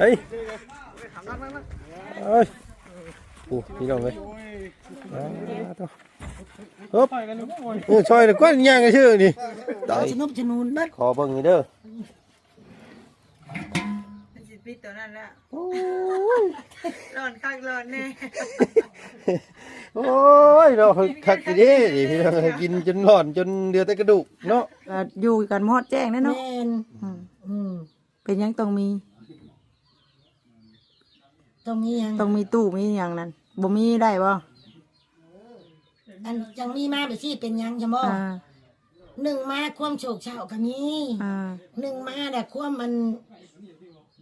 เฮ้ยเอ้ยโอ้พี่น้องเลยอ่าต่อเฮ้ยเออช่วยเลยก้อนย่างกันชื่อนี่ตายสนุบสนุนเบัดขอเบิ่งนี่เด้อมันสิปิดตัวนั้นแล้วโอ้ยร้อนคักร้อนแน่โอ้ยเราคักอีเด้นี่พี่น้องเอ้ยกินจนร้อนจนเดือดแต่กระดูกเนาะก็อยู่กันหมอดแจ้งแน่แม่เนาะนอืมอืมเป็นหยังต้องมี ตรงนี้ยังต้องมีตู้มีอย่างนั้นบ่มีได้บ่อันจังมีมาไปสิเป็นหยังจะบ่อ่าหนึ่งมาความโฉกเฉาก็มีอ่าหนึ่งมาแต่ความมัน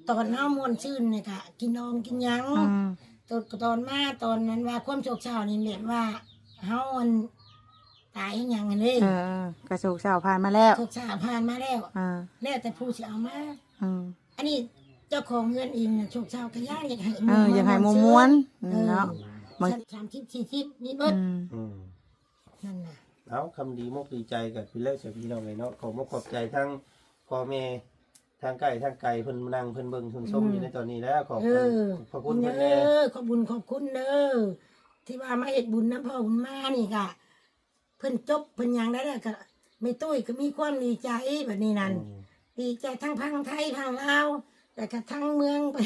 ตอนเฮามวนชื่นเนี่ยค่ะกินนมกินหยัง อืมตอนตอนมาตอนนั้นว่าความโฉกเฉานี่เรียกว่าเฮามันตายให้หยังกันเลยเออกระโศกเศร้าผ่านมาแล้วโฉกเฉาผ่านมาแล้วอ่าแล้วแต่ผู้สิเอามา อืมอันนี้ เจ้าของเงินเองน่ะโฉกเฉาก็ย่างอยากให้เอออยากให้มม้วนๆเออเนาะบางสามสิบสี่สิบนี่เบิดอืมอืมนั่นน่ะเอาคำดีมกดีใจกับพี่เลิศกับพี่น้องเลยเนาะขอมกขอบใจทั้งพ่อแม่ทางไก่ทางไก่เพิ่นนั่งเพิ่นเบิ่งเพิ่นชมอยู่ในตอนนี้แล้วขอบเอคุณอขอบคุณเด้เพิ่นแน่อขอบบุญขอบคุณเด้อที่ว่ามาเฮ็ดบุญนะพ่อบุญมานี่กะเพิ่นจบเพิ่นหยังได้แล้วก็ไม่ตุ้ยก็มีความดีใจแบบนี้นั่น อืมดีใจทั้งพังไทยพังลาว แต่ก็ทั้งเมืองไป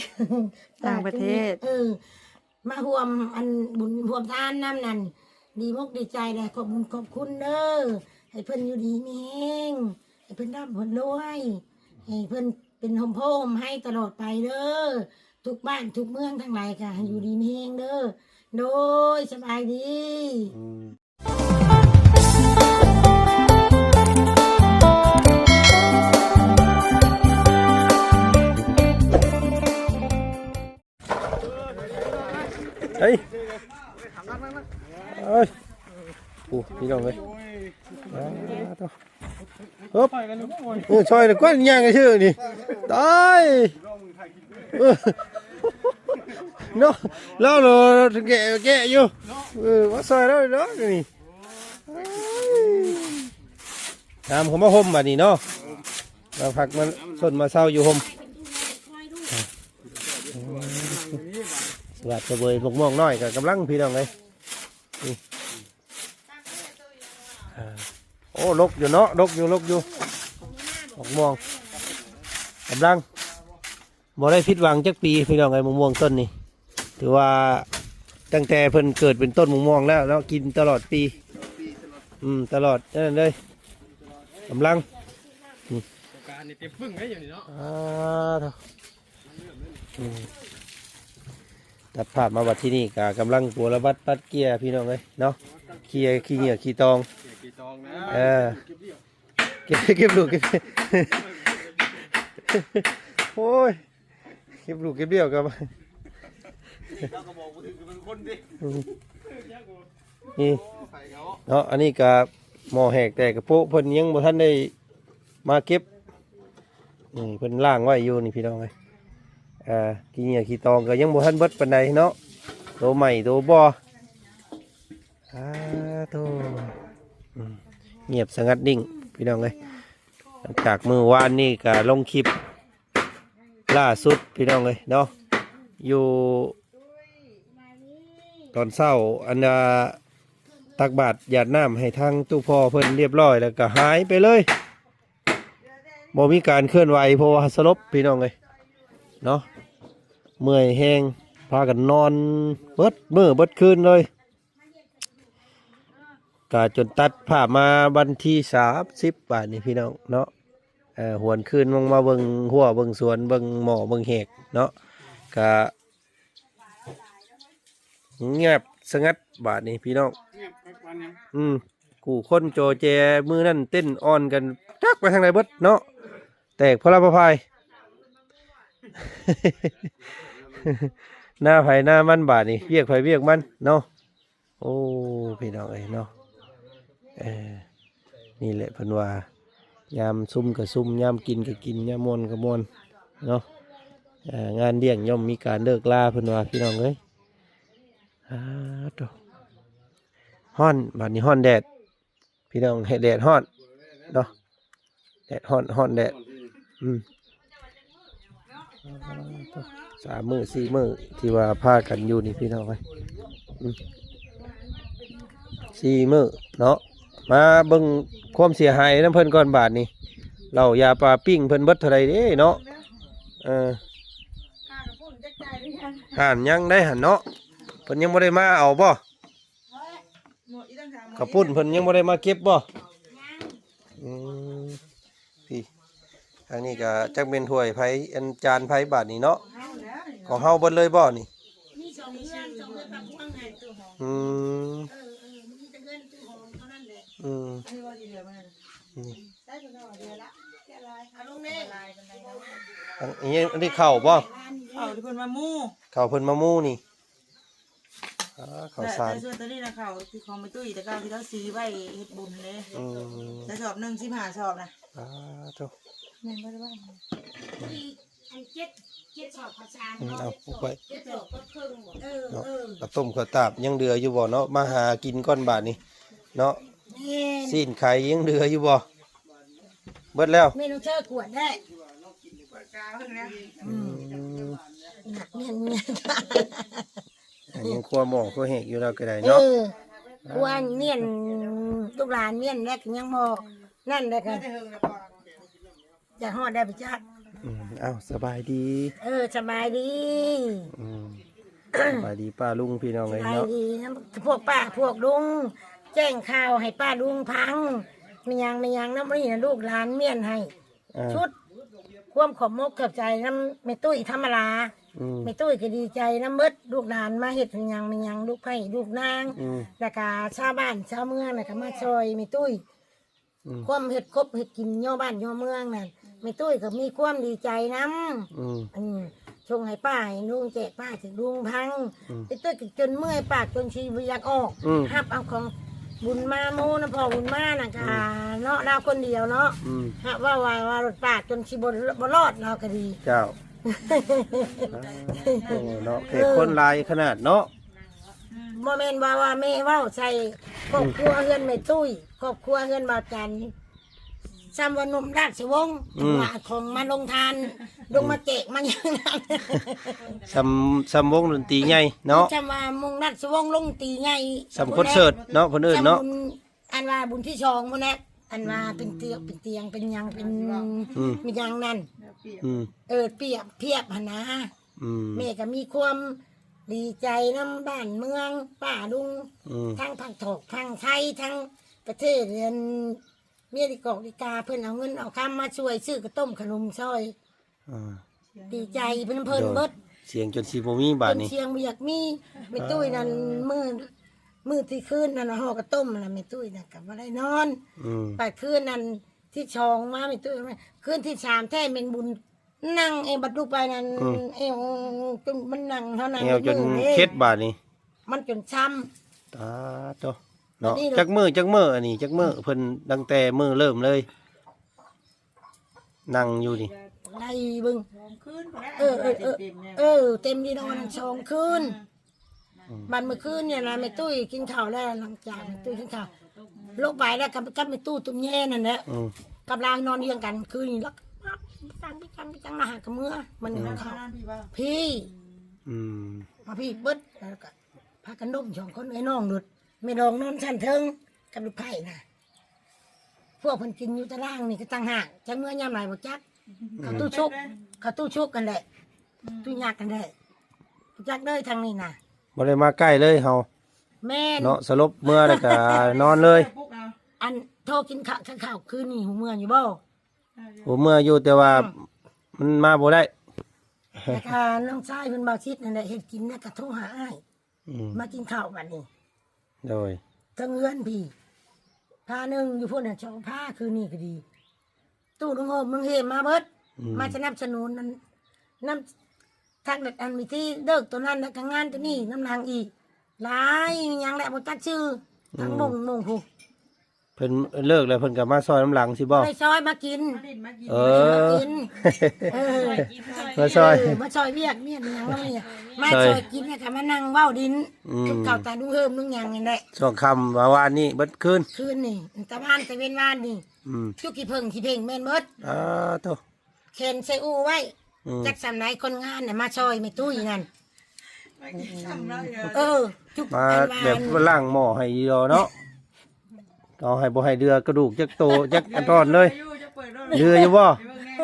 ต่างประเทศ เออ มาร่วมอันบุญร่วมทานน้ำนั่นดีมกดีใจเลยขอบบุญขอบคุณเด้อให้เพิ่นอยู่ดีมีแห้งให้เพิ่นร่ำเพิ่นรวยให้เพิ่นเป็นโฮมโพมให้ตลอดไปเด้อทุกบ้านทุกเมืองทั้งหลายค่ะให้อยู่ดีมีแห้งเด้อโดยสบายดี เฮ้ยเอ้ยโอ้พี่น้องเลยอ่าต่อเฮ้ยเออช่วยเลยก้อนย่างกันชื่อนี่ตายเออเนาะแล้วเราแกะแกะอยู่เออว่าซอยแล้วเนาะนี่ตามเขามาห่มบัดนี้เนาะเราพักมันส้นมาเศร้าอยู่ห่ม วัสดีเบยพวกม่วงน้อยกับกำลังพี่น้องเลยนี่อ่าโอ้ลกอยู่เนาะลกอยู่ลกอยู่พวกม่วงกำลังบ่ได้ผิดหวังจักปีพี่น้องไอ้มะม่วงต้นนี้ถือว่าตั้งแต่เพิ่นเกิดเป็นต้นมะม่วงแล้วแล้วกินตลอดปี อืมตลอดนั่นเลยกำลังการนี่เต็มปึ้งไว้อยู่นี่เนาะอ่าเถอะอืม ตัดภาพมาวัดที่นี่กากำลังปัวระบัดปัดเกียร์พี่น้องเลยเนาะเกียร์ขี้เหงื่อขี้ตองเกี่ยวกี่ตองนะเออเก็บเก็บลูกเก็บโอ้ยเก็บลูกเก็บเดี่ยวกับเราก็บอกว่าถึงเป็นคนดินี่ใส่เขาเนาะอันนี้กับหมอแหกแต่กระโปะเพิ่นยังบ่ทันได้มาเก็บนี่เพิ่นล่างไว้อยู่นี่พี่น้องเอ้ย อ่าขี้เหงื่อขี้ตองก็ยังบ่ทันเบิดปานใดเนาะโตใหม่โตบ่อ่าโตเงียบสงัดนิ่งพี่น้องเอ้ยหลังจากมือวานนี่ก็ลงคลิปล่าสุดพี่น้องเอ้ยเนาะอยู่ตอนเช้าอันน่ะตักบาตรหยาดน้ำให้ทางตู้พ่อเพิ่นเรียบร้อยแล้วก็หายไปเลยบ่มีการเคลื่อนไหวเพราะว่าสลบพี่น้องเลยเนาะ เมื่อยแห้งพากันนอนเบิดมือเบิดคืนเลยกาจนตัดภามาวันที่สามสิบบาทนี่พี่น้องเนาะเอ่อหวนคืนมองมาเบิงหัวเบิงสวนเบิงหมอเบิงเหกเนาะกะเงียบสงัดบาทนี่พี่น้องอืมกูคนโจเจมือนั่นเต้นอ่อนกันจักไปทางไหนเบิดเนาะแตกพลาพพาย หน้าไผหน้ามันบาดนี่เวียกไผเวียกมันเนาะโอ้พี่น้องเอ้ยเนาะเออนี่แหละพิ่นว่ายามซุ่มกับซุ่มยามกินกับกินยามมวนกับมวนเนาะงานเลี้ยงย่อมมีการเลิกลาพิ่นว่าพี่น้องเอ้ยอ่าตวฮ้อนบัดนี้ฮ้อนแดด พี่น้องให้แดดฮ้อนเนาะแดดฮ้อนฮ้อนแดดอืม สามมือสี่มือที่ว่าพากันอยู่นี่พี่น้องไว้อืมสี่มือเนาะมาเบิ่งความเสียหายน้ำเพิ่นก่อนบาทนี่เรายาปลาปิ้งเพิ่นเบิดเท่าไรเด้เนาะเออหันยังได้หันเนาะเพิ่นยังบ่ได้มาเอาบ่กระปุ่นเพิ่นยังบ่ได้มาเก็บบ่พี่ทางนี้ก็จักเป็นถ้วยไผอันจานไผบาทนี่เนาะ ของเฮาเบิดเลยบ่นี่ มีสองเรื่องสองเรื่องตะพวงไงตัวหอมอืม เออเออมันมีแต่เงินตัวหอมเท่านั้นแหละอืมได้ตัวเนาะเดือนละแค่ไรเอาลงเน่อันอันนี้อันนี้ข้าวบ่เอาที่เพิ่นมามู่ข้าวเพิ่นมามู่นี่อ่าข้าวสารแต่ส่วนตัวนี้นะเขาที่ของไปตุ้ยแต่ก็ที่เขาซื้อไว้เฮ็ดบุญเลยอืมแล้วสอบหนึ่งสิบห้าสอบนะอ่าโถ่แม่นบ่ได้ว่าที่ อันเจ็ดเจ็ดสอบภาษาอืมเนาะเอาพวกไปเจ็ดสอบก็ครึ่งหมดเออเนาะเออข้าวต้มข้าวตาบยังเหลืออยู่บ่เนาะมาหากินก้อนบาทนี่เนาะแม่นสิ้นไข่ยังเหลืออยู่บ่เบิดแล้วเมนูเธอกวดได้อืมหนักเมียนเมียนอันยังครัวหม้อครัวแหกอยู่แล้วก็ได้เอเนาะอกวนเมียนลูกหลานเมียนแรกยังพอนั่นเลยกันจะหอดได้ไปจัด อืมเอ้าสบายดีเออสบายดีอืมสบายดีป้าลุงพี่น้องสเลยบายเนาะ ดีนะพวกป้าพวกลุง แจ้งข่าวให้ป้าลุงพังมียังมียังน้ำนี่นะลูกหลานเมียนให้ อ่า ชุด ความขอบมกเกือบใจน้ำไม่ตุ้ยธรรมดาอืมไม่ตุ้ยก็ดีใจน้ำเบิดลูกหลานมาเห็ดมียังมียังลูกไผ่ลูกนางอืม แล้วก็ชาวบ้านชาวเมืองน่ะก็มาช่วยไม่ตุ้ย อืม ความเห็ดครบเห็ดกินย่อบ้านย่อเมืองนั่น ไม่ตุ้ยก็มีความดีใจน้ำอืมอืมชงให้ป้าให้ลุงแจกป้าถึงลุงพังอืมไอ้ตุ้ยก็จนเมื่อยปากจนชีวิตอยากออกอืม หับเอาของบุญมาโมนะพ่อบุญมาน่ะกะเนาะเราคนเดียวเนาะอืมหับว่าว่าว่ารถปากจนชีบนบรอดเราก็ดี เจ้าโอ้เนาะแค่คนหลายขนาดเนาะ โมเมนว่าว่าแม่เว่าใส่ครอบครัวเฮือนไม่ตุ้ยครอบครัวเฮือนบาจัน จำวันนมราชวงศ์ว่าของมาลงทานลงมาเจกมาอย่างนั้นซำซำวงดนตรีใหญ่เนาะจำว่ามุงราชวงศ์ลงตีไงซำคอนเสิร์ตเนาะเพิ่นเอิ้นเนาะ จำบุญอันว่าบุญที่ชองพวกนี้อันว่าเป็นเตียงเป็นเตียงเป็นหยังเป็นอืม มีหยังนั่นอืมเออเปรียบเทียบหนนะอืมแม่ก็มีความดีใจน้ำบ้านเมืองป้าลุง อืมทั้งพังถกพังไทยทั้งประเทศเรียน เมียดิกอกดิกาเพิ่นเอาเงินเอาคำมาช่วยซื้อกระต้มขนมซอย อ่าดีใจเพิ่นเพิ่นเบิดเสียงจนสิบ่มีบาดเป็นนี้ เชียงเบียกมีไม่ตุ้ยนั่นมือมือที่คืนนั่นน่ะห่อกระต้มน่ะไม่ตุ้ยน่ะกับว่าได้นอน อืมไปคืนนั้นที่ชองมาไม่ตุ้ยมาคืนที่สามแท้เป็นบุญ นั่งเองบัดลูกไปนั่นเอวจนมันนั่งเท่านั้นแนวจนมือเคล็ดบาดนี้มันจนช้ตาโต เนาะอันนี้เนอะจักมือจักมืออันนี้จักมือเพิ่นตั้งแต่มือเริ่มเลย นั่งอยู่นี่ำได้เบึงคืนเออเออเออเออ เต็มดีนอนชองคืนบันเมื่อคืนเนี่ยนะไม่ตุ้ยกินข้าวแล้วหลังจากไม่ตุ้ยกินข้าวลงไปแล้วกับกับไม่ตู้ตุ้มแย่นั่นแหละอืมกับลางนอนเรียงกันคืนนี้แล้วก็ตั้งไปตั้งไปตั้งมาหากับเมื่อมันเขาพี่อืม มาพี่เบิดแล้วก็พากันนุ่มสองคนไอ้น้องหลุด ไม่ลองนอนชั้นเทิงกับลูกไผ่น่ะพวกเพิ่นกินอยู่ตารางนี่ก็ตั้งห่างจังเมื่อยามไหนบ่จักเขาตู้ชุกเขาตู้ชุกกันแหละตู้ยากกันแหละบ่จักเลยทางนี้น่ะบ่ได้มาใกล้เลยเฮาแม่นเนาะสลบเมื่อแล้วก็นอนเลยอันโทรกินข้าวข้าวคืนนี่หูเมื่ออยู่บ่ผมเมื่ออยู่แต่ว่ามันมาบ่ได้แต่ถ้าน้องชายเพิ่นบ่าวชิดนั่นแหละเฮ็ดกินน่ะก็โทรหาอ้ายอืมมากินข้าวบัดนี้ โดยทั้งเงินพี่พาหนึ่งอยู่พุ่นน่ะสองผ้าคืนนี่ก็ดี ตู้ลุงโฮมมึงเฮมมาเบิด อืมมาสนับสนุนนั้นน้ำทางเด็ดอันมีที่เลิกตัวนั้นแล้วก็งานตัวนี้น้ำนางอีกหลายอย่างแหละบ่จักชื่อทั้งมงมงผู้ เพิ่นเลิกแล้วเพิ่นก็มาซอยน้ำหลังสิบ่ ไปซอยมากินเอมาอกินเออมาซอย เมาซอยเรียกเมียนหยังว่าเนี่ยมาซอยซอยกินเนี่ยค่ะมานั่งเว้าดินอืมกับเก่าตาดุงเฮิมลุงหยังนี่แหละช่วงค่ำว่าวานนี้เบิดคืนคืนนี่ตะวันตะเวนวานนี่อืมชุกขี้เพิ่งขี้เพ่งแม่นเบิดอ้าโต เข็นใส่อูไว้อืม จักสำไรคนงานน่ะมาช่วยไม่ตุ้ยนั่นทำได้เลยเออ จุกมาอันวาแบบนล่างหม้อให้ดีดอเนาะ เอาให้บ่ให้เดือกระดูกจักโตจักอันตอนเลยอยู่จะเปิดรถเดืออยู่บ่ไปเบิ่งแน่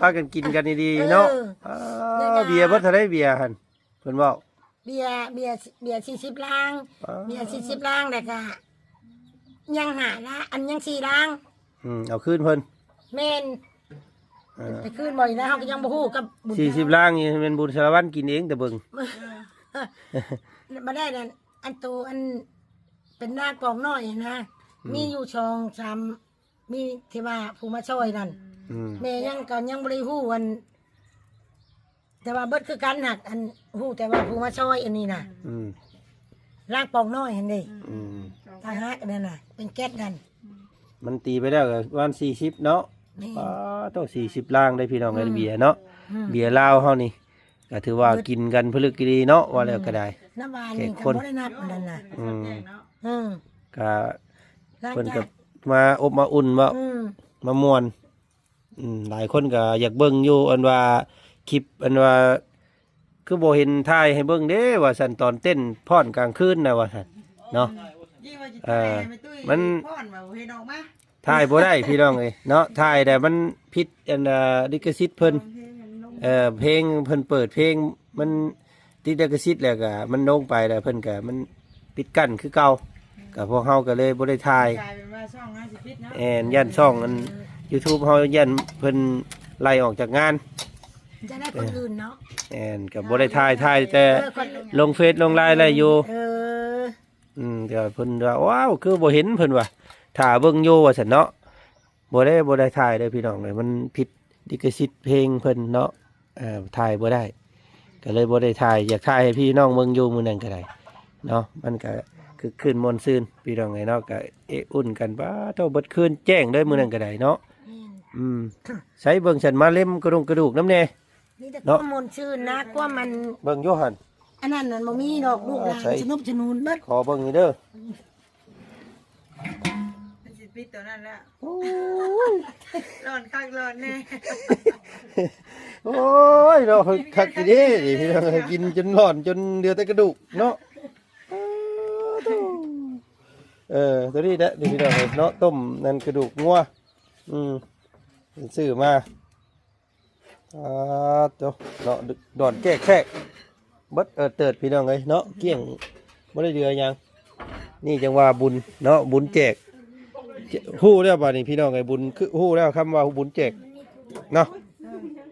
พากันกินกันดีๆเนาะอ้าวเบียร์บ่ทันได้เบียร์หั่นเพิ่นเว้าเบียร์เบียร์เบียร์สี่สิบล้าง เบียร์สี่สิบล้างแต่ก็ยังหาละอันยังสี่ล้าง อืมเอาคืนเพิ่นเมนเออไปขึ้นบ่อยนะเขาก็ยังบ่ฮู้กับบุญ40ล้างนี่เป็นบุญสารวัตรกินเองแต่เบิ่งมาได้นั่นอันโตอัน เป็นหน้ากองน้อยนะ มีอยู่ชองสามมีที่ว่าผู้มาช่วยนั่นอืมแม่ยังก็ยังบ่ได้ฮู้อัน แต่ว่าเบิดคือกันหักอันฮู้แต่ว่าผู้มาช่วยอันนี้น่ะอืมร่างปองน้อยเห็นดิอืมทางฮักนั่นน่ะ เป็นแก๊สนั่นมันตีไปแล้วก็ประมาณ40เนาะนี่อ๋อต้อง40ล้างได้พี่น้องไอ้เบียร์เนาะอืม เบียร์ลาวเฮานี่ก็ถือว่ากินกันพลึกดีเนาะว่าแล้วก็ได้ น้ำหวานนี่แขกคก็นบ่ได้นับอันนั้นน่ะอืม อืมก็ร่างเพิ่นก็จัดมาอบมาอุ่นมาอืมมามวนอืมหลายคนก็อยากเบิ่งอยู่อันว่าคลิปอันว่า คือบ่เห็นถ่ายให้เบิ่งเด้ว่าสันตอนเต้นพรกลางคืนน่ะว่าซั่นเนาะ ยี่ว่าจิเออไม่ตุ้ยมัน พ่อนมาเฮ็ดออกมาถ่ายบ่ได้พี่น้องเอ้ยเนาะถ่ายแต่มันผิดอันน่ะลิขสิทธิ์เพิ่นเอ่อเพลงเพิ่นเปิดเพลงมันติดลิขสิทธิ์แล้วก็มันลงไปแล้วเพิ่นก็มัน ปิดกั้นคือเก่าก็พวกเฮาก็เลยบ่ได้ถ่าย กลายเป็นว่าช่องห้าสิบพิษเนาะแอนยันช่องอัน YouTube เฮายันเพิ่นไล่ออกจากงานจะได้คนอื่นเนาะแอนก็บ่ได้ถ่ายถ่ายแต่เออคนลงเฟซลงไลน์อะไรอยู่ เอออืมเดี๋ยวเพิ่นว่าว้าวคือบ่เห็นเพิ่นว่าถ้าเบิ่งอยู่ว่าซั่นเนาะบ่ได้บ่ได้ถ่ายเด้อพี่น้องเลยมันผิดลิขสิทธิ์เพลงเพิ่นเนาะเอ่อถ่ายบ่ได้ ก็เลยบ่ได้ถ่ายอยากถ่ายให้พี่น้องเบิ่งอยู่มื้อนั้นก็ได้ เนาะมันก็คือคืนมนต์ซืนพี่น้องไงเนาะก็เอะอุ่นกันบ้าเท่าเบิดคืนแจ้งเลยมื้อนั้นก็ได้เนาะแม่นอืมใช้เบิ่งฉันมาเล่มกระดูกกระดูกน้ำแน่นี่แต่เนาะข้อมูลชื่อนะกว่ามันเบิ่งโยหันอันนั้นน่ะบ่มีดอกลูกหลานใช่สนุบสนุนเบิดขอเบิ่งนี่เด้อห้าสิบพิษตัวนั้นแหละร้อนคักร้อนแน่โอ้ยเนาะคักอีเด้นี่พี่น้องกินจนร้อนจนเดือดแต่กระดูกเนาะ เออตัวนี้แหละนี่พี่น้องเนาะต้มนั่นกระดูกงัวอืมซื้อมาอ่าเจ้าเนาะดอนแก้แขกเบิดเออเติดพี่น้องเลยเนาะเกลี้ยงบ่ได้เดือหยัง นี่จังว่าบุญเนาะบุญแจกฮู้แล้วบ่านี่พี่น้องไอ้บุญคือฮู้แล้วคำว่าบุญแจกเนาะ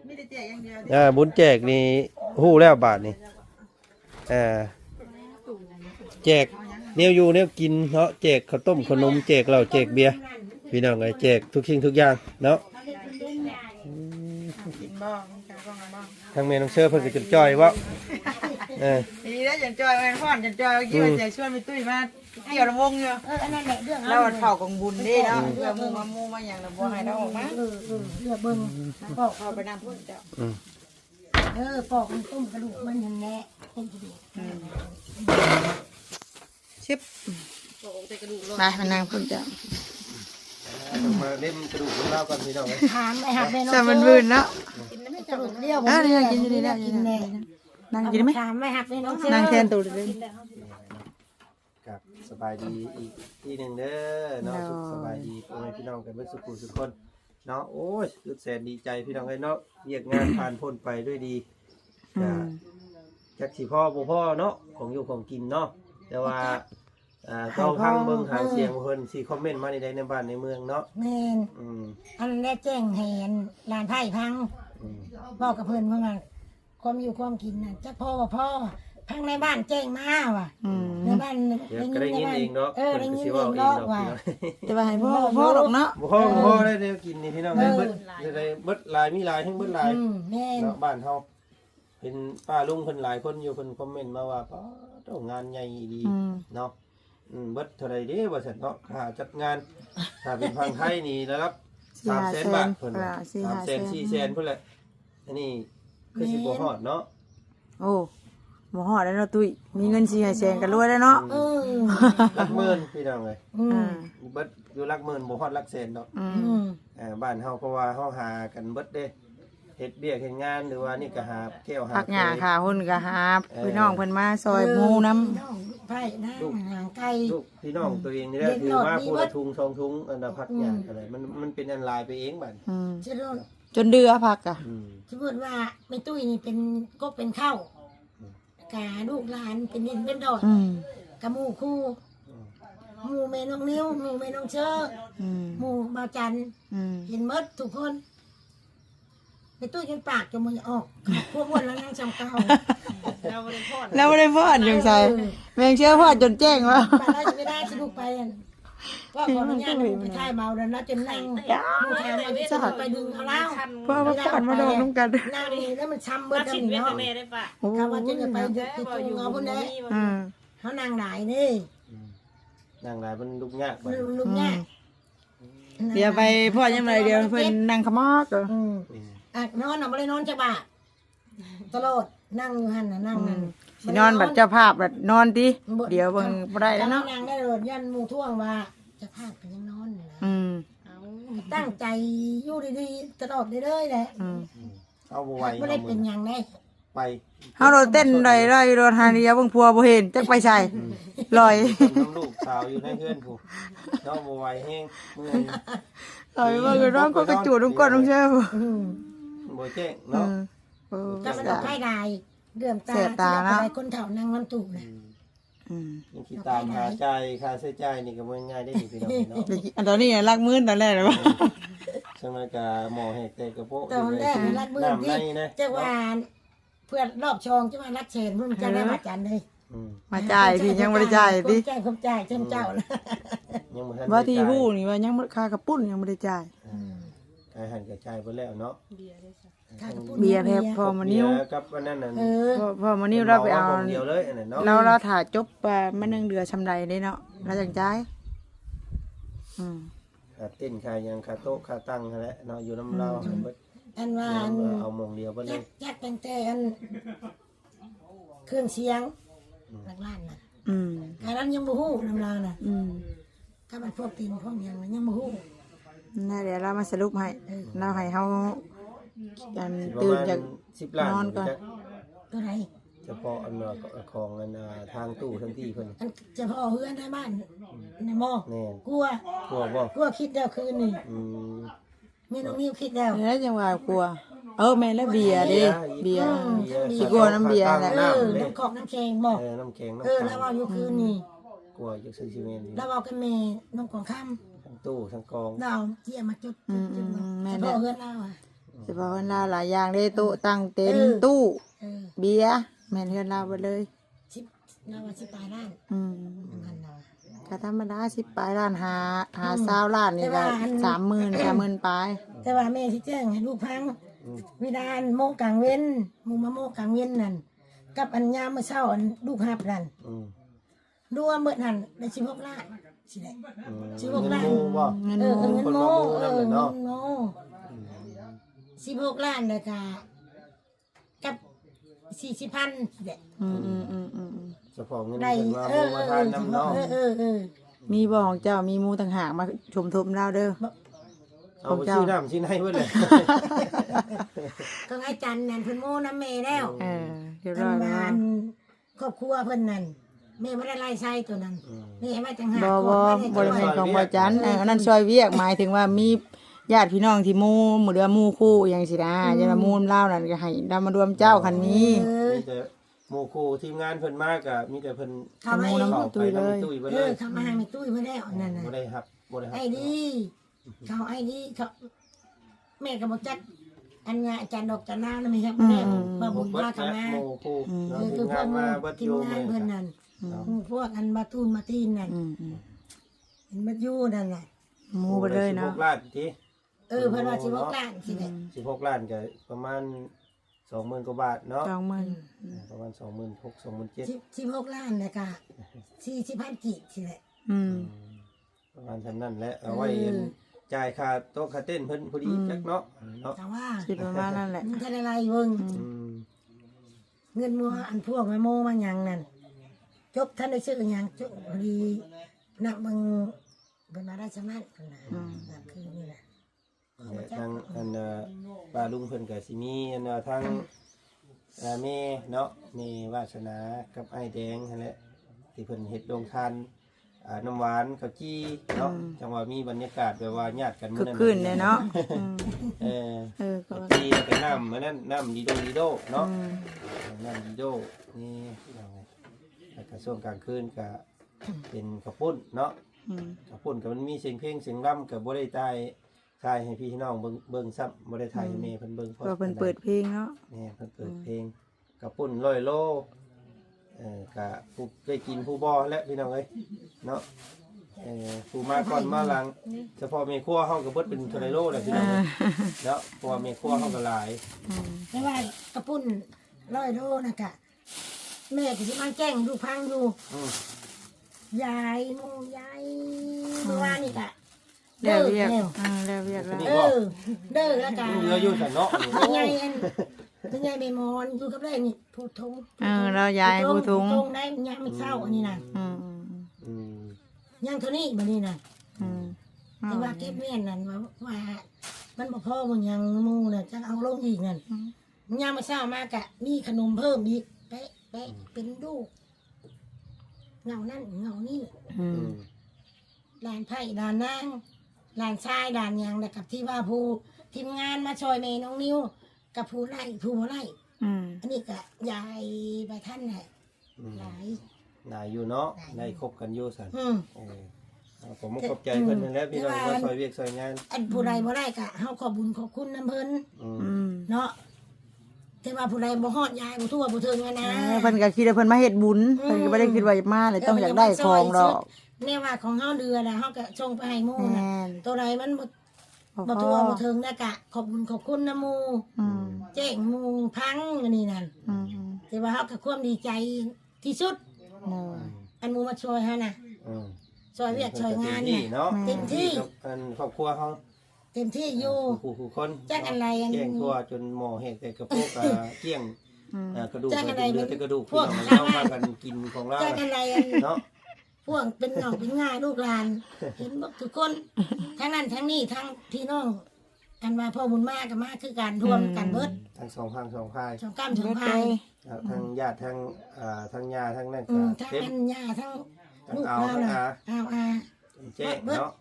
ไม่ได้แจกอย่างเดียวอ่าบุญแจกนี่ฮู้แล้วบาทนี่เอ่าแจก แนวอยู่แนวกินเนาะแจกข้าวต้มขนมแจกเหล้าแจกเบียร์พี่น้องไอ้แจกทุกสิ่งทุกอย่างเนาะกินบ้างกินบ้างบ้างทางแม่น้องเชื่อเพิ่นก็จดจ่อยว่าเออทีนี้ได้จันจอยแม่พ่อนจันจอยเมื่อกี้ว่าจะชวนไปตุ้ยมาเกี่ยวลำวงอยู่เอออันนั้นแหละเรื่องเราเผาของบุญได้เนาะเพื่อมูมามูมาอย่างเราบ่ให้เราออกมาเออเออเลือกเบิ่งปอกเอาไปนำพุ่นเจ้าอืมเออปอกมันต้มกระดูกมันนั่นแหละต้มกระดูก ชิบมามานั่งพุ่นเจ้ามาเล่มกระดูกของเรากันพี่น้องเอ้ยถามไอ้หักแม่น้องจะมันวืนเนาะกระดูกเดียวเออนี่กินอยู่นี่ได้กินแน่นั่งกินไหมถามไอ้หักแม่น้องนั่งแทนตูเลยครับสบายดีอีกที่หนึ่งเด้อเนาะเนาะสุขสบายดีพ่อแม่พี่น้องกันเบิดสุขสุขคนเนาะโอ้ยสุดแสนดีใจพี่น้องเอ้ยเนาะเรียกงานผ่านพ้นไปด้วยดีอืก็มจักสิพ่อบ่พ่อเนาะของอยู่ของกินเนาะ แต่ว่าอ่าเขาพังเบิ่งหาเสียงเพิ่นสิคอมเมนต์มาในใดในบ้านในเมืองเนาะแม่นอืมอันนั้นได้แจ้งให้อันลานไผ่พังอืมบอกกับเพิ่นว่าไงความอยู่ความกินน่ะจักพ่อว่าพ่อพังในบ้านแจ้งมาว่ะอืมในบ้านเดี๋ยวก็ได้ยินเองเนาะเออเพิ่นได้ก็ยินสิเอเว้างเองเนาะเนาะว่าพี่น้องจะว่าให้พ่อพ่อหรอกเนาะ บ่พ่อบ่พ่อได้แนวกินนี่พี่น้องเอ้ยเบิดได้เบิดหลายมีหลายทั้งเบิดหลาย อืมแม่น เนาะบ้านเฮาเป็นป้าลุงเพิ่นหลายคนอยู่เพิ่นคอมเมนต์มาว่าป้า ต้องงานใหญ่ดีอืม เนาะอืมเบิดเท่าไรเด้ว่าซั่นเนาะค่าจัดงานถ้าเป็นพังไทยนี่ระดับสี่ห้า300,000บาทเพิ่นอ่าสี่ห้า3แสแสนน4แสนเพิ่นแหละอันนี้คือสิบ่ฮอดเนาะโอ้หมอหอดแล้วเนาะตุ้ยมีเงินสี่ห้าแสนกันรวยแล้วเนาะเออหลักหมื่นพี่น้องเอ้ยอือืมมเบิดอยู่หลักหมื่นบ่ฮอดหลักแสนดอกอือืมมอ่าบ้านเฮาเพราะว่าเฮาหากันเบิดเด้ เฮ็ดเบี้ยกเฮ็ดงานหรือว่านี่ก็หาแก้วหาพักหญ้าเกยค่ะหุ่นก็หาเออพี่น้องเพิ่นมาซอยหมูน้ำน้องไผ่นะหางไก่ ลูกพี่น้องตัวเองนี่แหละเด็กคือหลอดว่ามีผู้เบิละด ทุงสองทุงอันละพักหญ้าอืมอะไรมันมันเป็นอันลายไปเองบัดอืมจะโดนจนเดือพักอะ อืมสมมติว่าไม่ตุ้ยนี่เป็นก็เป็นข้าวกาลูกหลานเป็นดินเป็นดอดอืมกะหมูคู่หมูเมน้องนิ้วหมูเมน้องเชออืมหมูบาวจันอืมเห็นหมดทุกคน ไม่ตุ้ยจนปากจนมือออกพวกวันแล้วนั่งจำเก่าเราบริโภคแล้วบ่ได้พอดจังไสแม่งเชื่อพอดจนแจ้งว่าไปได้จะไม่ได้สนุกไปอันว่าขออนุญาตให้มึงไปท่ายเมาแล้วนะจนนั่งมึงแทนมาที่จะไปดึงเอาแล้วเพราะว่าพอดมาโดนน้ำกันนั่งนี่แล้วมันช้ำเบิดรับกันสินเวียนเนาะแม่ได้ปะโอ้คำว่าจะจะไปยดึกไปจูงเอาพุ่นได้อืมเขานั่งหลายนี่นางลายมันลุกยากบัดลุงเนี่ยเดี๋ยวไปพ่อยังไงเดี๋ยวเพิ่นนั่งขมอกเอออืม อืมอะนอนน่ะไม่ได้นอนจะบาทตลอดนั่งอยู่หันน่ะนั่งนั่นสินอนบัดเจ้าภาพบัดนอนติเดี๋ยวเบิ่งบ่ได้แล้วเนาะนั่งได้เลยยันหมูท่วงว่าจะพาดไปยังนอนนี่นะอืมตั้งใจอยู่ดีๆตลอดเลยๆแหละอืมเอาบ่ไหวไม่ได้เอามืเป็อนอย่างได้ไปเฮาโดนเต้นลอยๆโดนหาเดียวเบิ่งพัวบ่เห็นจักไปใส่ลอยน้ำลูกสาวอยู่ในเพื่อนผู้น้องบ่ไหวแห้งเมื่อย ลอยว่าคือน้องก็กระจูดน้องก้นน้องเชื่อบ่ อืม บ่แจ้งอืเนาะมโอ้ก็มันออกไข้ได้เดือมตาเสียตาเนอะ ที่ได้คนเฒ่านั่งน้ำตู่นะ อืมยังคิดตามหาใจายค่าใช้จ่ายนี่ก็บ่ง่ายได้นี่พี่น้องเนาะเดี๋ยวอันตอนนี้รักมื้นตอนแรกเลยว่า สมัยกาหมอแหกแต่กระโปะตอนแรกรักมือน้ำที่ในนะจะว่าเพื่อนรอบชองจะว่ารักเชนเพื่อนจะได้มาจันเลยอืมมาจ่ายพี่ยังบ่ได้จ่ายติจ่ายครบจ่ายเจ้าเจ้านะยังบ่ทันว่าได้ที่จ่ายฮู้นี่ว่ายังบ่ค่ากระปุ้นยังบ่ได้จ่าย กายหันกระจายไปแล้วเนาะเบียร์แพบพอมานิ้วเบียร์กับอันนั้นน่ะเออพอพอมานิ้วเราไปเอาหมว่หม้งเดียวเลยอันนั้นเนาะเราเราถ่าจบไปมันนึงเดือชำไรได้เนาะเราจังจ่ายอืมขาเต้นขายังขาโต๊ะขาตั้งนั่นแหละเนาะอยู่น้ำเราเบิดอันว่าอันเอาหมองเดียวไปเลยัยกยักตั้งแต่อันเครื่องเสียงหลักล้านน่ะอืมการนั้นยังบ่ฮู้นำเราน่ะอืมถ้ามันพวกตีนพวกหยังมันยังบ่ฮู้ น่าเดี๋ยวเรามาสรุปให้เราให้เฮาอันประตื่นมาณจาก สิบล้านนอนก่อน จะตัวไหนเฉพาะอันว่าของอันน่ะทางตู้ทั้งที่เพิ่น อันเฉพาะเฮือนในบ้านในหม้อแน่นกลัวกลัวบ่กลัวคิดแล้วคืนนี่อืมมีน้องนิ้วคิดแล้วแล้วจังหวะกลัว เออแม่นแล้วเบียร์ดิเบียร์ อืม สิกลัวน้ำเบียร์แหละ เอน้ำอเลยน้ำขอกน้ำแข็งบอกเออน้ำแข็งน้ำเออแล้วเอาอยู่คืนนี่กลัวจะซื้อซีเมนต์แล้วเอากันเมน้องของค่ทั้ง ตู้ทั้งกองำเราเจียมาจุดจุดจุดเฉพาะเฮือนเราอะ เฉพาะเฮือนเราหลายอย่างเด้ตู้ตั้งเต็นท์เออ ตู้เออเบียร์แม่นเฮือนเราไปเลย ชิบเราว่าชิบตายด้านอืมนั่นเราก็ธรรมดาสิปลายล้านหาหาซาวล้านนี่แต่ก็ว่าอัน สามหมื่นสามหมื่นปลายแต่ว่าแม่ที่แจ้งให้ลูกพังวิดานโมกลางเว้นหมูมาโมกลางเว้นนั่นกับอันยามเมื่อเช้าอันลูกหับนั่นอืม รวมเมื่อนั่นได้สิบหกล้าน สิได้อืมสิบหกล้านเงินบ่เงินเออเออโมเงินโมเออคนเงิละโมนั่นแหละเนาะนโมสิบหกล้านเลยค่ะกับสี่สิบพันเด็ดอืมอืมอืมอืมอืมเฉพาะเงินได้เพิ่นว่าเอบ่อเอมาอทานน้ำเนาะเออเออเออมีบ่ของเจ้ามีหมูต่างหากมาชมทบเราเด้อ เอาไปชื่อน้ำชื่อในเพิ่นเลยก็ไอ้จันนั่นเพิ่นโมน้ำเมแล้วเออเดี๋ยวอัรอนรอบ้านครอบครัวเพิ่นนั่น แม่ไม่ได้ไล่ไส้ตัวนั้นแม่ไม่ต่างหากบ่บ่ขบ่อได้ไม่แม่ได้นของบ่จันเอออันนั้นซอยเวียกหมายถึงว่ามีญาติพี่น้องที่หมู่หมู่เดือหมู่คู่อย่างสินะจะมาหมู่เล่านั่นก็ให้เรามารวมเจ้าคันนี้เออมีแต่หมู่ครูทีมงานเพิ่นมากอะมีแต่เพิ่นเขาไม่น้ำเข้าตุ้ไปยเลยน้ำตุ้ยไปเอเลอยเขามาหาไม่ตุ้ยไม่ได้เอานั่นน่ะบ่ได้ครับบ่ได้ครัไอ้ดีเขาไอ้ดีเขาแม่ก็บอกจักอันงาอาจารย์ดอกจันนาวนั่นไม่ใช่แม่มาบุญเบิดมาเขาและมาหมู่ครูเอเนาะอทีคือมพวงากนมาเบิดทีอมยู่งานแม่เพิ่นนั่น หมู่พวกอันมาตูนมาตีนนั่นอืมอืมเห็นมาอยู่นั่นน่ะหมู่ไปเลยเนาะ16ล้านทีเออเพิ่นว่าสิบอกล้านสิเด้16ล้านก็ประมาณ20,000กว่าบาทเนาะสองหมื่นประมาณ26,000 27,000สิบสิบหกล้านนะกะสี่สิบพันกีบสิแหละอืม ประมาณทำนั่นแหละเอาไว้เอ็นจ่ายค่าโต๊ะค่าเต้นเพิ่นพอดีจักเนาะเนาะแต่ว่าคิดประมาณนั้นแหละ มันจะได้ไรเบิ่งอืมเงินมัวอันพวกแม่โมมาหยังนั่น จบท่านได้ซื้อหยังจบพอดีนักมึงเป็นมาได้ชำนาญกันนะนั่นคือนี่แหละและทางอันเอ่อป้าลุงเพิ่นก็สิมีอันเอ่อทางเอ่อแม่เนาะแม่วาสนากับไอ้ายแดงนั่นแหละที่เพิ่นเฮ็ดโรงทานอ่าน้ำหวานข้าวจี้เนาะจังว่ามีบรรยากาศแบบว่าญาติกันคึมื้อกนั้นคืนเลยเนาะอืมเออเออก็ข้าวว่าจี้แล้วก็น้ำมันนั้นน้ำดีโดดีโดเนาะอืมน้ำดีโดนี่ เอาไงแล้วก็ช่วงกลางคืนก็ เป็นข้าวปุ้นเนาะอืมข้าวปุ้นก็มันมีเสียงเพลงเสียงร่ำกับบ่ได้ตายทายให้พี่น้องเบิ่งเบิ่งซ้ำบ่ได้ทายให้แม่เพิ่นเบิ่งก็เพิ่นเปิดเพลงเนาะแม่เพิ่นเปิดเพลงข้าวปุ้นร้อยโลเอ่อกะผู้ได้กินผู้บ่และพี่น้องเอ้ยเนาะเอ่อผู้มาก่อนมาหลังเฉพาะแม่ครัวเฮาก็เบิดเป็นเท่าไหร่โลแล้วพี่น้องเอ้ยเนาะเพราะว่าแม่ครัวเฮาก็หลาย อืม ไม่ว่ากระปุ่นร้อยโลนะกะ แม่ก็สิมาแจ้งดูพังอยู่อืม ยายหมูยายเมื่อวานนี่กะแล้วเรียกแล้วอ่าแล้วเรียกแล้ว เออเด้อแล้วกันเหลืออยู่ซั่นเนาะเป็นไงอันเป็นไงเมมอนอยู่กับแรกนี่พูดทงเออเรายายผู้ทุงพูดทงได้ยังไม่เศร้าอันนี้นะอืมอืมอืมยังเท่านี้บันนี้นะ อืมแต่ว่าเก็บเมียนนั่นว่าว่า มันบ่พอมันยังหมูน่ะจะเอาลงอีกนั่นมันยังไม่เศร้ามากะมีขนมเพิ่มอีก เป๊ะเป๊ะเป็นลูกเงานั่นเงานี่อือืมมลานไผ่ลานนางลานชายลานหยังแต่กับที่ว่าผู้ทีมงานมาช่วยเมน้องนิวกับผู้ไล่ผู้บ่ไล่อืมอันนี้ก็ยายไปท่านน่ะอืมหลายนายอยู่เนาะได้คบกันอยู่ซั่นอืม เออเอาผมก็ขอบใจเพิ่นนั่นแหละพี่น้องว่าซอยเวียกซอยงาน อันผู้ใดบ่ได้ก็เฮาขอบุญขอบคุณน้ำเพิ่นอืมอืมเนาะ แต่ว่าผู้ใดบ่ฮอดยายบ่ทั่วบ่ถึงอะนะ เออเพิ่นก็คิดว่าเพิ่นมาเฮ็ดบุญเพิ่นก็บ่ได้คิดว่าจะมาเลยต้องอยากได้ของดอกแน่ว่าของเฮาเดือน่ะเฮาก็ส่งไปให้หมู่แม่น่ะนตัวใดมันบ่บ่บ่พทั่วอบ่ถึงนะกะ ขอบคุณขอบคุณนะหมู่อืมแจ้งหมู่พังอันนี้นั่นอืมอืมแต่ว่าเฮาก็ความดีใจที่สุด เนาะอันหมู่มาช่วยเฮาน่ะอืมช่วยเวียกช่วยงานเต็มที่น่ะ เนาะเต็มที่ กับอันครอบครัวเขา เต็มที่อยู่ ผู้ผู้คนจักอะไรอันแกงทั่วจนหมอเห็ดแต่กระโปงกะเกี้ยงอืม อ่ากระดูกจักอะไรเหลือแต่กระดูกพวกพี่น้องข้าวเรามากันกินของเราจักอะไรอันเนาะ พวกเป็นเหงาเป็นง่ายลูกหลาน เห็นบอกทุกคนทั้งนั้นทั้งนี้ทั้งพี่น้องกันว่าพ่อบุญมากกับมากคือการรวมกันเบิดทั้งสองข้างสองค่ายสองกล้ามสองเบิดพาเลยยครับทั้งญาติทั้งอ่าทั้งญาทั้งนั่นอืก็มทั้งเต็มอันยาทั้งทั้งลูกเอาเราทั้งน่ะอาเอาอา แจ้งเนาะ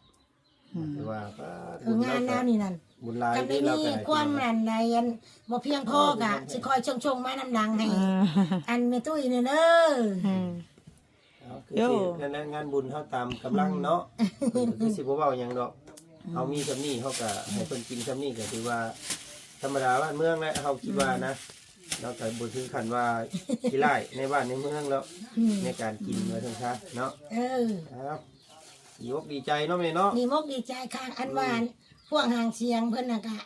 อืมหรือว่าก็เอองานแล้วนี่นั่นบุญหลายกันไม่ที่เรามีก็ได้ความนันในอันบ่เพียงพอกะสิคอยชงชงๆมานำดังให้อืมอันแม่ตุ้ยเนี่ยเด้ออืม เอาคือโย่ สินั่นแหละงานบุญเฮาตามกำลังเนาะเพิ่นก็คือสิบ่เว้าหยังดอกเฮามีซำนี้เฮาก็ให้เพิ่นกินซำนี้ก็ถือว่า ธรรมดาบ้านเมืองแหละเฮาคิดว่านะเราก็บ่ถึงขั้นว่าขี้ไล่ในบ้านในเมืองแล้ว อืมในการกินว่าซั่นซะเนาะเออ ครับ ดีอกดีใจเนาะแม่เนาะดีมกดีใจค่ะอันวานพวกห่างเสียงเพิ่นน่ะกะ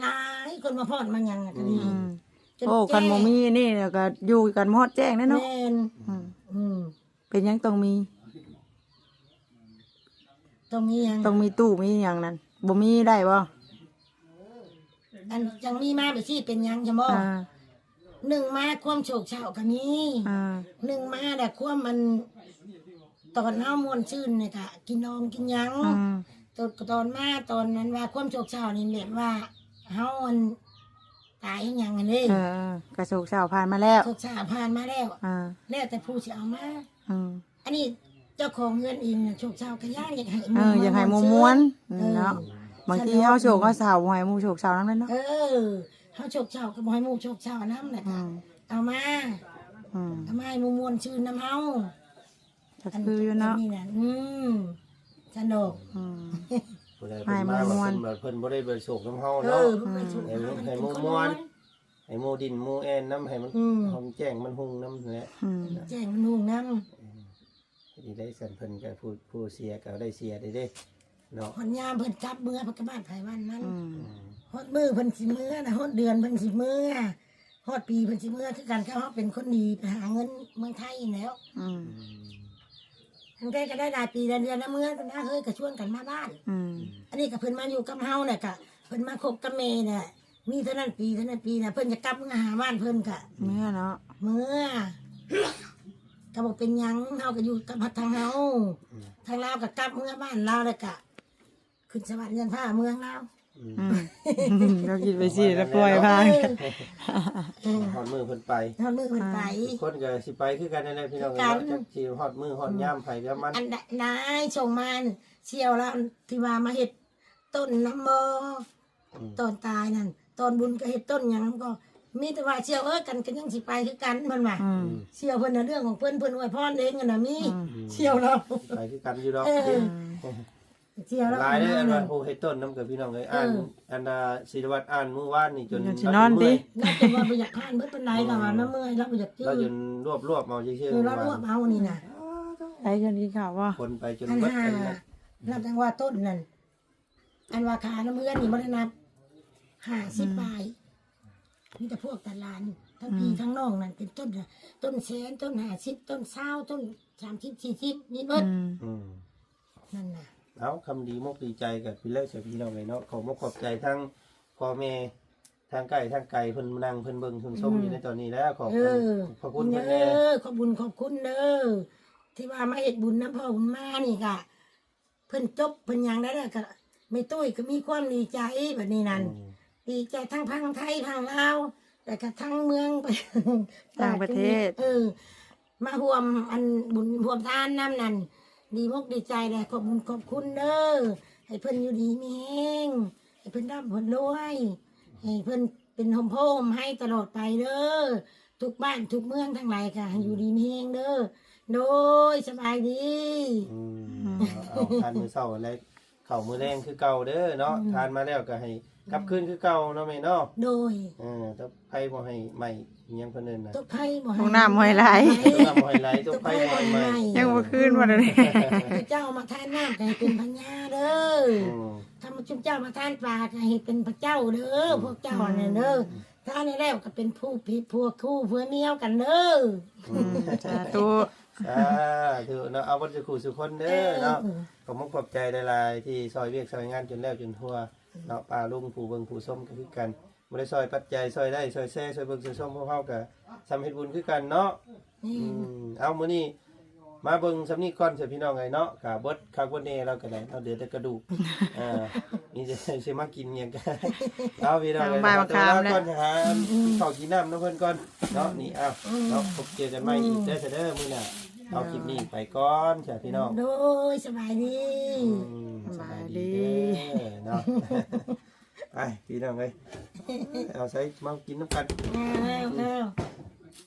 หลายคนมาพอดมาหยังน่ะก็ดีอืมจโอ้คันบ่มีนี่แล้วก็อยู่กันหมดแจ้งแน่เนาะแม่นอืมอืมเป็นหยังต้องมีตรงนี้ยังต้องมีตู้มีหยังนั้นบ่มีได้บ่อันยังมีมาไปที่เป็นยังจะบ่อ่าหนึ่งมาความโฉกเฉาก็มีอ่าหนึ่งมาแต่ความมัน ตอนเฮามวนชื่นเนี่ยกะกินนมกินหยังอืมตอนตอนมาตอนนั้นว่าความโฉกเฉานี่แบบว่าเฮาอันตายอีหยังอันนี้เออกระโศกเศร้าผ่านมาแล้วโฉกเฉาผ่านมาแล้วอ่าแล้วแต่ผู้สิเอามาอืมอันนี้เจ้าของเงินเองน่ะโฉกเฉาก็ย่างอยากให้เอออยากให้มม้วนๆเออืมอเนาะบางทีเฮาโศกเฮาเศร้าบ่ให้หมู่โศกเศร้านำเลยเนาะเออเฮาโฉกเฉาก็บ่ให้หมู่โฉกเฉานํแหละอืค่ะมเอามา อืม ทำไมมมวนชื่นน้ำเฮา ก็คืออยู่เนาะนี่น่ะอืมสนุกอืม ผู้ใดเพิ่นมาให้ว่าม่วนเพิ่นแบบเพิ่นบ่ได้ไปโศกน้ำเฮาเอเนาะอมันเป็นสุดให้มันให้มันม่วนให้หมู่ดินหมู่แอนน้ำให้มันอืมหอมแจ้งมันหุงน้ำนั่นแหละอืมแจ้งมันหุงน้สิได้สันเพิ่นก็ผู้ผู้เสียก็ได้เสียได้เด้เนาะำหดยามเพิ่นกลับเมื่อพระกบ้านไผวันมันอืมอืมหดมือเพิ่นสิเมื่อนะหดเดือนเพิ่นสิเมื่อหดปีเพิ่นสิเมื่อคือกันเขาเฮาเป็นคนดีไปหาเงินเมืองไทยอยู่แล้ว อืมอืม ทั้งแต่ก็ได้หลายปีหลายเดือนนะเมื่อนะเฮ้ยก็ชวนกันมาบ้าน อืมอันนี้ก็เพิ่นมาอยู่กับเฮาเนี่ยก็เพิ่นมาคบกับแม่เนี่ยมีเท่านั้นปีเท่านั้นปีนะเพิ่นจะกลับมาหาบ้านเพิ่นก็เมื่อเนาะเมื่อ ก็บอกเป็นหยังเฮาก็อยู่กับพัดทางเฮาทางลาวก็กลับเมื่อบ้านลาวเลยกะขึ้นสวรรค์เงินผ้าเมืองเรา อืมเราคิดไปสิแล้วปล่อยพางฮอดมือเพิ่นไปทอดมือเพิ่นไป ทุกคนก็สิไปคือกันนั่นแหละพี่น้องคือกัเนาะนจักสิฮอดมือฮอดยามไผยามมันอันใดนายส่งมาเชียวแล้วที่ว่ามาเห็ดต้นน้ำมออตอนตายนั่นตอนบุญก็เห็ดต้นอย่างนั้นก็ มีแต่ว่าเชียวเออกันก็ยังสิไปคือกันมันว่าอืม เชียวเพิ่นน่ะเรื่องของเพิ่นเพิ่นอวยพรเองกันน่ะมีเชียวเรา ไปคือกันอยู่ดอกเออ เชียวเราหลายเด้ออันว่าเโอ้เฮ็ดต้นนํกับพี่น้องเอ้ยอ่านอันน่ะศิลวัตรอ่านมื้อวานนี่จนจนสินอนดิราจะว่าบ่อยากผ่านเบิดปานใดล่ะว่าน้ำเมื่อยเราบ่อยากจื้เราจอนรวบรวบเอาซื่อเออๆเรารวบเอานี่น่ะไปกันกินข้าวว่าคนไปจนอันเบิดห้าอันนั้นนับจังว่าต้นนั่นอันว่าขาน้ำเมื่อนี่บ่ได้นับห้าสิบปลายมีแต่พวกตลาดทั้งพี่ทั้งน้องนั่นเป็นต้นน่ะต้นแสนต้นห้าสิบต้นเศร้าต้นสามสิบสี่สิบนี่เบิดอืมอืมนั่นน่ะ เอาคำดีมกดีใจกับพี่เลิกจากพี่น้องเลยเนาะขอมกขอบใจทั้งพ่อแม่ทางไก่ทางไก่เพิ่นมานั่งเพิ่นเบิ่งเพิ่นชมอยู่ในตอนนี้แล้วขอบเอคุณอขอบคุณเด้เพิ่นแน่อขอบบุญขอบคุณเด้อที่ว่ามาเฮ็ดบุญน้ำพ่อบุญแม่นี่กะเพิ่นจบเพิ่นหยังได้แล้วก็ไม่ตุ้ยก็มีความดีใจแบบนี้นั่นอืมดีใจทั้งพังไทยพังลาวแต่ก็ทั้งเมืองไปต่างประเทศ เออ มาห่วมอันบุญห่วมทานน้ำนั่น ดีมกดีใจเลยขอบบุญขอบคุณเด้อให้เพิ่นอยู่ดีมีแห้งให้เพิ่นร่ำเพิ่นรวยให้เพิ่นเป็นหมโพมให้ตลอดไปเด้อทุกบ้านทุกเมืองทั้งหลายค่ะให้อยู่ดีมีแห้งเด้อโดยสบายดี อืมเอาทานมื้อเช้าอะไรเข้ามื้อแรงคือเก่าเด้อเนาะทานมาแล้วก็ให้กลับคืนคือเก่าเนาะแม่เนาะโดย เออถ้าไผบ่ให้ใหม่ อิหยังเพิ่นเอิ้นน่ะตกไผ่บ่ห้องน้ำห้อยไหลต้องนำหอยไหลต้องไผบ่ให้ใหม่ยังบ่คืนวันนี้เจ้ามาทานน้ำให้เป็นพญาเด้ออืมถ้ามาชุมเจ้ามาทานปลาให้เป็นพระเจ้าเด้อพวกเจ้าเนี่ยเด้อถ้าในแล้วก็เป็นผู้ผิดพวกคู่เพื่อเมียวกันเด้อสาธุอ่าถือเนาะเอาวัตถุสุขคนเด้อเนาะผมขอบใจหลายๆที่ซอยเวียกซอยงานจนแล้วจนทั่วเนาะป้าลุงผู้เบิ่งผู้ส้มก็คือกัน บ่ได้ซอยปัจจัยซอยได้ซอยแซ่ซอยเบิ่งซอยส้มพวกเฮาก็ทำเฮ็ดบุญคือกันเนาะนี่อืมเอามื้อนี้มาเบิ่งสำนี้ก่อนเสิพี่น้องไงเนาะก็เบิดคักบ่แน่เราก็ได้เราเดือแต่กระดูกอ่านี่จะสิมากินหยังกันเอาพี่น้องทางบ่ายมะขามแล้แล้ว ก่อนหาข้าวกินน้ำเนาะเพิ่นก่อนเนาะนี่เอาเนาะพบเจอกันใหม่อีกเด้อเด้อมื้อหน้าเอาคลิปนี้ไปก่อนจ้ะพี่น้อง โดยสบายดี อืมสบายดีเด้อเนาะ ไปพี่น้องเลยเอาใส่มากินน้ำกัน เอาเอา